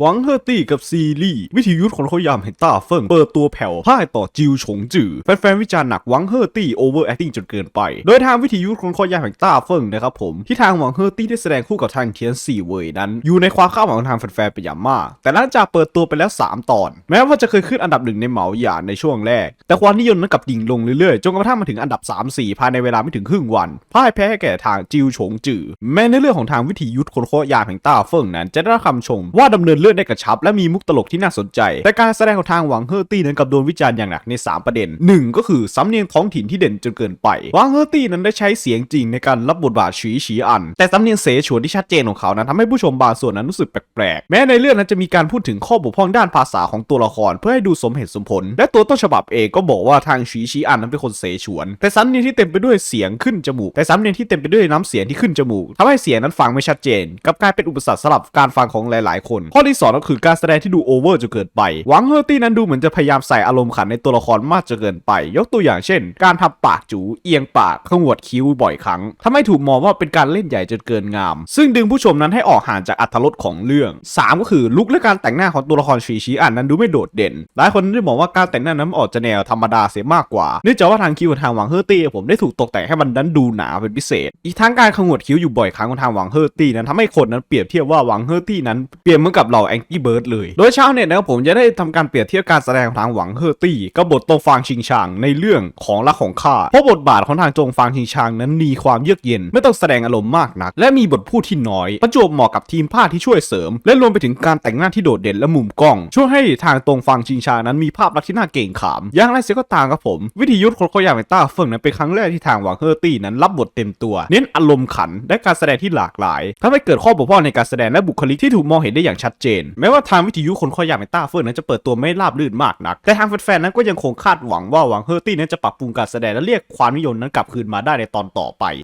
หวังเฮอร์ตี้กับซีรีส์วิทยุทธ์ของเขายามแห่งต้าเฟิงเปิดตัวแผ่วพ่ายต่อจิวฉงจือแฟนๆวิจารณ์หนักหวังเฮอร์ตี้โอเวอร์แอคติ้งจนเกินไป โดยทางวิทยุทธ์ของเขายามแห่งต้าเฟิงนะครับผมที่ทางหวังเฮอร์ตี้ได้แสดงคู่กับทางเทียนสี่เวยนั้น อยู่ในความคาดหวังของทางแฟนๆเป็นอย่างมาก แต่หลังจากเปิดตัวไปแล้ว 3 ตอน แม้ว่าจะเคยขึ้นอันดับหนึ่งในเหมาหยานในช่วงแรก แต่ความนิยมนั้นกลับดิ่งลงเรื่อยๆจนกระทั่งมาถึงอันดับ 3-4 ภายในเวลาไม่ถึงครึ่งวันพ่ายแพ้ให้แก่ทางจิวฉงจือแม้ในเรื่องของทางวิทยุทธคนโคยามแห่งต้าเฟิงนั้นจะได้รับคำชมว่าดำเนินเรื่องได้กระชับและมีมุกตลกที่น่าสนใจ แต่การแสดงของทางหวังเฮอร์ตี้นั้นกับโดนวิจารณ์อย่างหนักใน 3 ประเด็น 1 ก็คือสำเนียงท้องถิ่นที่เด่นจนเกินไป หวังเฮอร์ตี้นั้นได้ใช้เสียงจริงในการรับบทบาทฉีฉีอัน แต่สำเนียงเสฉวนที่ชัดเจนของเขานั้นทำให้ผู้ชมบางส่วนนั้นรู้สึกแปลกๆ แม้ในเรื่องนั้นจะมีการพูดถึงข้อบกพร่องด้านภาษาของตัวละคร เพื่อให้ดูสมเหตุสมผล และตัวต้นฉบับเองก็บอกว่าทางฉีฉีอันนั้นเป็นคนเสฉวน แต่สำเนียงที่เต็มไปด้วยเสียงขึ้นจมูก แต่สำเนียงที่เต็มไปด้วยน้ำเสียงที่ขึ้นจมูกทำให้เสียงนั้นฟังไม่ชัดเจนกลับกลายเป็นอุปสรรคสำหรับการฟังของหลาย ๆ คนข้อที่สองก็คือการแสดงที่ดูโอเวอร์จนเกินไปหวังเฮอร์ตี้นั้นดูเหมือนจะพยายามใส่อารมณ์ขันในตัวละครมากจนเกินไป ยกตัวอย่างเช่น การทำปากจูเอียงปากขมวดคิ้วบ่อยครั้งทำให้ถูกมองว่าเป็นการเล่นใหญ่จนเกินงาม ซึ่งดึงผู้ชมนั้นให้ออกห่างจากอัธรสของเรื่องสามก็คือลุคและการแต่งหน้าของตัวละครชีชีอันนั้นดูไม่โดดเด่น หลายคนได้มองว่าการแต่งหน้านั้นออกจะแนวธรรมดาเสียมากกว่าเนื่องจากว่าทางคิ้วทางหวังเฮอร์ตี้ผมได้ถูกตกแต่งให้มันนั้นดูหนาเป็นพิเศษ อีกทั้งการขมวดคิ้วอยู่บ่อยครั้งของทางหวังเฮอร์ตี้นั้นทำให้คนนั้นเปรียบเทียบว่าหวังเฮอร์ตี้นั้นเปรียบเหมือนกับเหล่าแองกี้เบิร์ดเลย โดยชาวเน็ตนะครับผมจะได้ทำการเปรียบเทียบการแสดงทางหวังเฮอร์ตี้กับบทตงฟางชิงชางในเรื่องของรักของข้าเพราะบทบาทของทางจงฟางชิงชางนั้นมีความเยือกเย็น ไม่ต้องแสดงอารมณ์มากนัก และมีบทพูดที่น้อย ประจวบเหมาะกับทีมภาคที่ช่วยเสริม และรวมไปถึงการแต่งหน้าที่โดดเด่นและมุมกล้อง ช่วยให้ทางตรงฟางชิงชางนั้นมีภาพลักษณ์ที่น่าเก่งขาม อย่างไรเสียก็ตามครับผม วิทยุทธ์คนเขาอยากเป็นต้าเฟิงนั้นเป็นครั้งแรกที่ทางหวังเฮอร์ตี้นั้นรับบทเต็มตัว เน้นอารมณ์ขันและการแสดงที่หลากหลายทำให้เกิดข้อบกพร่องในการแสดงและบุคลิกที่ถูกมองเห็นได้อย่างชัดเจนแม้ว่าทางวิทยุคนข้อยากเมต้าเฟิร์นั้นจะเปิดตัวไม่ราบรื่นมากนัก แต่ทางแฟนๆนั้นก็ยังคงคาดหวังว่าหวังเฮอร์ตี้นั้นจะปรับปรุงการแสดงและเรียกความนิยมนั้นกลับคืนมาได้ในตอนต่อไป